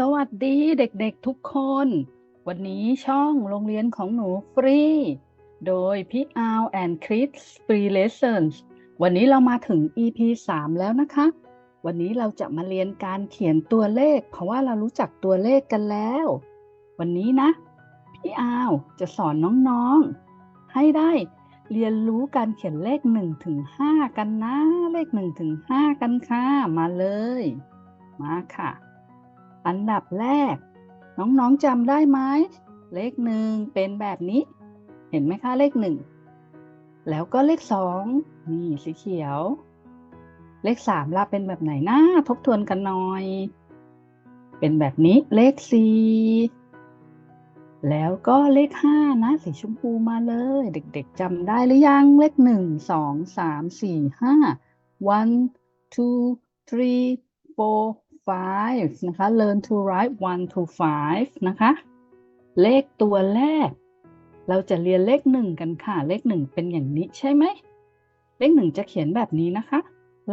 สวัสดีเด็กๆทุกคน วันนี้ช่องโรงเรียนของหนูฟรี โดยพี่อาวแอนคริส Free Lessons วันนี้เรามาถึง EP 3 แล้วนะคะ วันนี้เราจะมาเรียนการเขียนตัวเลข เพราะว่าเรารู้จักตัวเลขกันแล้ว วันนี้นะ พี่อาวจะสอนน้องๆ ให้ได้เรียนรู้การเขียนเลข1ถึง5กันนะ เลข1ถึง5กันค่ะ มาเลย มาค่ะ อันดับแรก น้องๆจำได้ไหมเลขหนึ่งเป็นแบบนี้ เห็นไหมคะเลขหนึ่งแล้วก็เลขสองนี่สีเขียว เลขสามล่ะเป็นแบบไหนนะทบทวนกันหน่อย เป็นแบบนี้เลขสี่แล้วก็เลขห้านะ สีชมพูมาเลย เด็กๆจำได้หรือยังเลขหนึ่งสองสามสี่ห้า one two three four five นะคะ learn to write one to five นะคะ เลขตัวแรก เราจะเรียนเลขหนึ่งกันค่ะ เลขหนึ่งเป็นอย่างนี้ใช่ไหม เลขหนึ่งจะเขียนแบบนี้นะคะ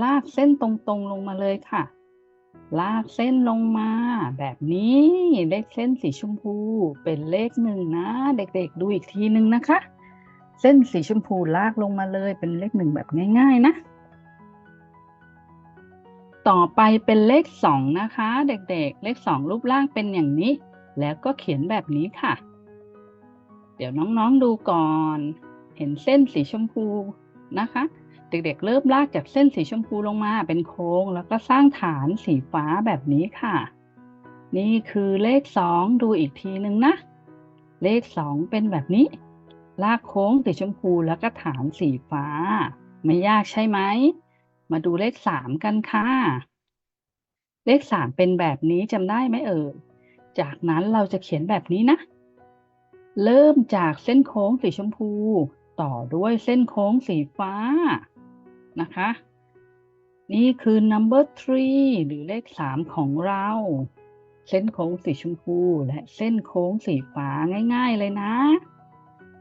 ลากเส้นตรงๆลงมาเลยค่ะ ลากเส้นลงมา แบบนี้ เลขเส้นสีชมพู เป็นเลขหนึ่งนะ เด็กๆ ดูอีกทีหนึ่งนะคะ เส้นสีชมพูลากลงมาเลย เป็นเลขหนึ่งแบบง่าย ๆ นะ ต่อไปเป็นเลขสองนะคะ เด็กๆ เลขสองรูปร่างเป็นอย่างนี้ แล้วก็เขียนแบบนี้ค่ะ เดี๋ยวน้องๆดูก่อน เห็นเส้นสีชมพูนะคะ เด็กๆ เริ่มลากจากเส้นสีชมพูลงมาเป็นโค้ง แล้วก็สร้างฐานสีฟ้าแบบนี้ค่ะ นี่คือเลขสองดูอีกทีหนึ่งนะ เลขสองเป็นแบบนี้ ลากโค้งสีชมพูแล้วก็ฐานสีฟ้า ไม่ยากใช่ไหม มาดูเลขสามกันค่ะ เลขสามเป็นแบบนี้จำได้ไหมเอ่ย จากนั้นเราจะเขียนแบบนี้นะ เริ่มจากเส้นโค้งสีชมพู ต่อด้วยเส้นโค้งสีฟ้านะคะ นี่คือ number three หรือเลขสามของเรา เส้นโค้งสีชมพูและเส้นโค้งสีฟ้าง่าย ๆ เลยนะ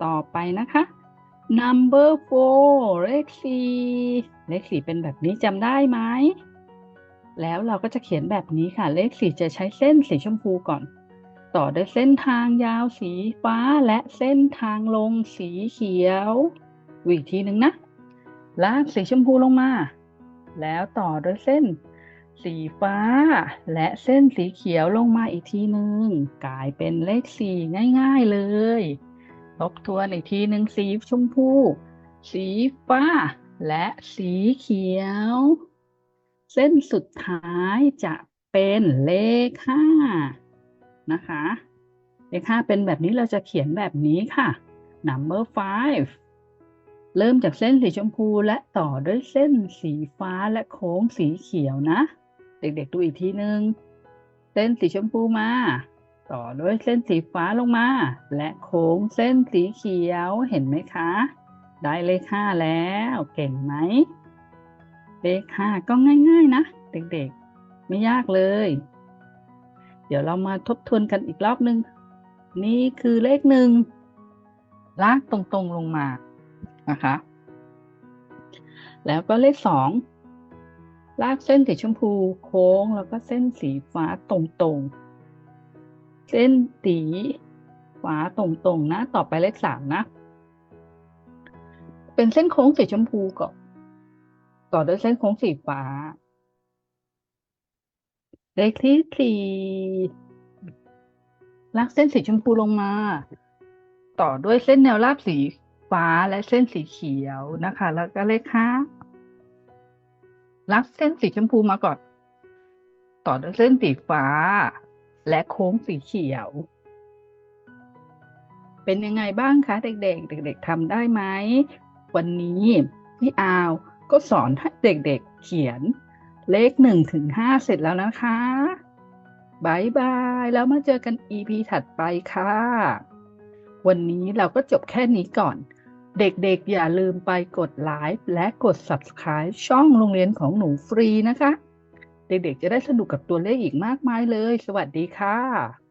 ต่อไปนะคะ number four เลขสี่เลขสี่เป็นแบบนี้จำได้ไหม แล้วเราก็จะเขียนแบบนี้ค่ะ เลขสี่จะใช้เส้นสีชมพูก่อน ต่อด้วยเส้นทางยาวสีฟ้าและเส้นทางลงสีเขียวอีกทีหนึ่งนะ ลากสีชมพูลงมา แล้วต่อด้วยเส้นสีฟ้า และเส้นสีเขียวลงมาอีกทีหนึ่งกลายเป็นเลขสี่ง่าย ๆเลย ทบทวนอีกทีหนึ่งสีชมพู สีฟ้า และสีเขียว เส้นสุดท้ายจะเป็นเลขห้านะคะ เลขห้าเป็นแบบนี้เราจะเขียนแบบนี้ค่ะ number five เริ่มจากเส้นสีชมพูและต่อด้วยเส้นสีฟ้าและโค้งสีเขียวนะ เด็กๆดูอีกทีหนึ่งเส้นสีชมพูมา ต่อด้วยเส้นสีฟ้าลงมา และโค้งเส้นสีเขียวเห็นไหมคะ ได้เลขห้าแล้วเก่งไหมเลขห้าก็ง่ายๆนะเด็กๆ ไม่ยากเลย เดี๋ยวเรามาทบทวนกันอีกรอบนึง นี่คือเลขหนึ่งลากตรงๆลงมานะคะ แล้วก็เลขสองลากเส้นสีชมพูโค้งแล้วก็เส้นสีฟ้าตรงๆ เส้นสีฟ้าตรงๆนะ ต่อไปเลขสามนะ เป็นเส้นโค้งสีชมพูก่อนต่อด้วยเส้นโค้งสีฟ้า เลขที่สี่ลากเส้นสีชมพูลงมา ต่อด้วยเส้นแนวราบสีฟ้าและเส้นสีเขียวนะคะ แล้วก็เลขห้าลากเส้นสีชมพูมาก่อน ต่อด้วยเส้นสีฟ้า และโค้งสีเขียว เป็นยังไงบ้างคะเด็กๆ เด็ก ๆทำได้ไหม วันนี้พี่อาวก็สอนให้เด็กๆเขียนเลขหนึ่งถึงห้าเสร็จแล้วนะคะบายบาย แล้วมาเจอกัน EP ถัดไปค่ะ วันนี้เราก็จบแค่นี้ก่อน เด็กๆ อย่าลืมไปกดไลค์และกด Subscribe ช่องโรงเรียนของหนูฟรีนะคะ เด็กๆ จะได้สนุกกับตัวเลขอีกมากมายเลย สวัสดีค่ะ